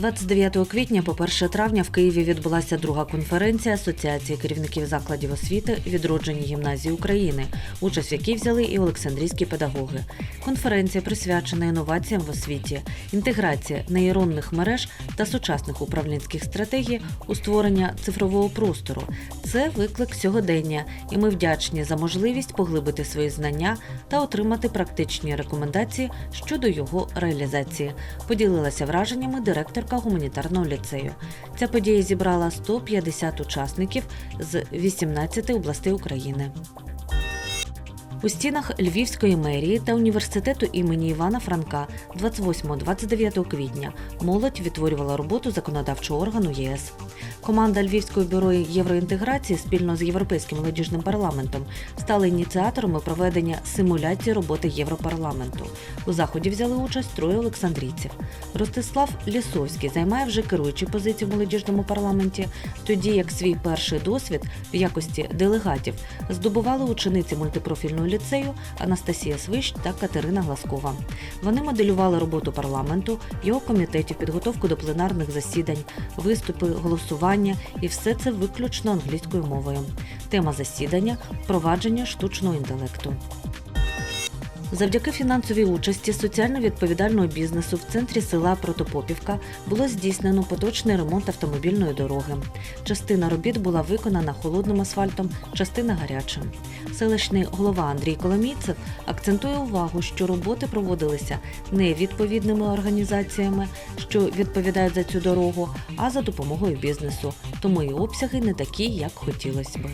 29 квітня по 1 травня в Києві відбулася друга конференція Асоціації керівників закладів освіти відроджені гімназії України, участь в якій взяли і Олександрійські педагоги. Конференція присвячена інноваціям в освіті, інтеграції нейронних мереж та сучасних управлінських стратегій у створення цифрового простору. Це виклик сьогодення, і ми вдячні за можливість поглибити свої знання та отримати практичні рекомендації щодо його реалізації. Поділилася враженнями директорка гуманітарного ліцею. Ця подія зібрала 150 учасників з 18 областей України. У стінах Львівської мерії та університету імені Івана Франка 28-29 квітня молодь відтворювала роботу законодавчого органу ЄС. Команда Львівського бюро євроінтеграції спільно з Європейським молодіжним парламентом стали ініціаторами проведення симуляції роботи Європарламенту. У заході взяли участь троє олександрійців. Ростислав Лісовський займає вже керуючі позиції в молодіжному парламенті, тоді як свій перший досвід в якості делегатів здобували учениці мультипрофільного ліцею Анастасія Свищ та Катерина Гласкова. Вони моделювали роботу парламенту, його комітетів, підготовку до пленарних засідань, виступи, голосування і все це виключно англійською мовою. Тема засідання впровадження штучного інтелекту. Завдяки фінансовій участі соціально відповідального бізнесу в центрі села Протопопівка було здійснено поточний ремонт автомобільної дороги. Частина робіт була виконана холодним асфальтом, частина гарячим. Селищний голова Андрій Коломійцев акцентує увагу, що роботи проводилися не відповідними організаціями, що відповідають за цю дорогу, а за допомогою бізнесу. Тому і обсяги не такі, як хотілося би.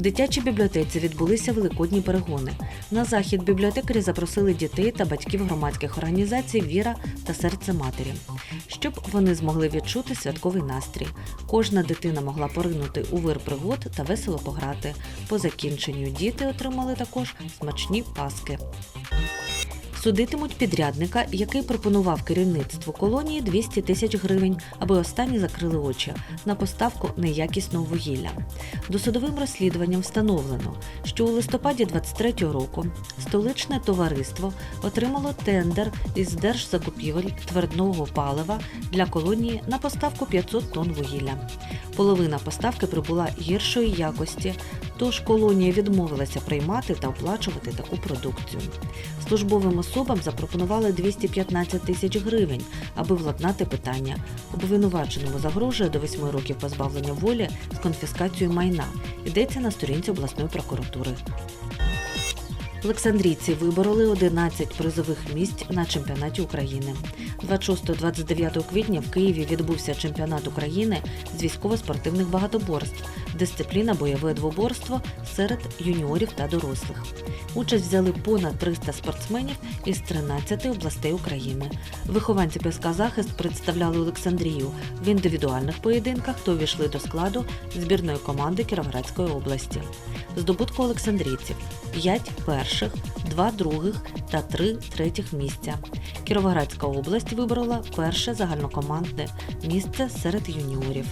В дитячій бібліотеці відбулися великодні перегони. На захід бібліотекарі запросили дітей та батьків громадських організацій Віра та серце матері, щоб вони змогли відчути святковий настрій. Кожна дитина могла поринути у вир пригод та весело пограти. По закінченню діти отримали також смачні паски. Судитимуть підрядника, який пропонував керівництву колонії 200 тисяч гривень, аби останні закрили очі на поставку неякісного вугілля. Досудовим розслідуванням встановлено, що у листопаді 23-го року столичне товариство отримало тендер із держзакупівель твердного палива для колонії на поставку 500 тонн вугілля. Половина поставки прибула гіршої якості, тож колонія відмовилася приймати та оплачувати таку продукцію. Службовим особам запропонували 215 тисяч гривень, аби владнати питання. Обвинуваченому загрожує до 8 років позбавлення волі з конфіскацією майна. Йдеться на сторінці обласної прокуратури. Олександрійці вибороли 11 призових місць на чемпіонаті України. 26-29 квітня в Києві відбувся чемпіонат України з військово-спортивних багатоборств, дисципліна бойове двоборство серед юніорів та дорослих. Участь взяли понад 300 спортсменів із 13 областей України. Вихованці ПСК Захист представляли Олександрію в індивідуальних поєдинках, то увійшли до складу збірної команди Кіровоградської області. Здобутку олександрійців 5 перших, 2 других та 3 третіх місця. Кіровоградська область виборола перше загальнокомандне місце серед юніорів.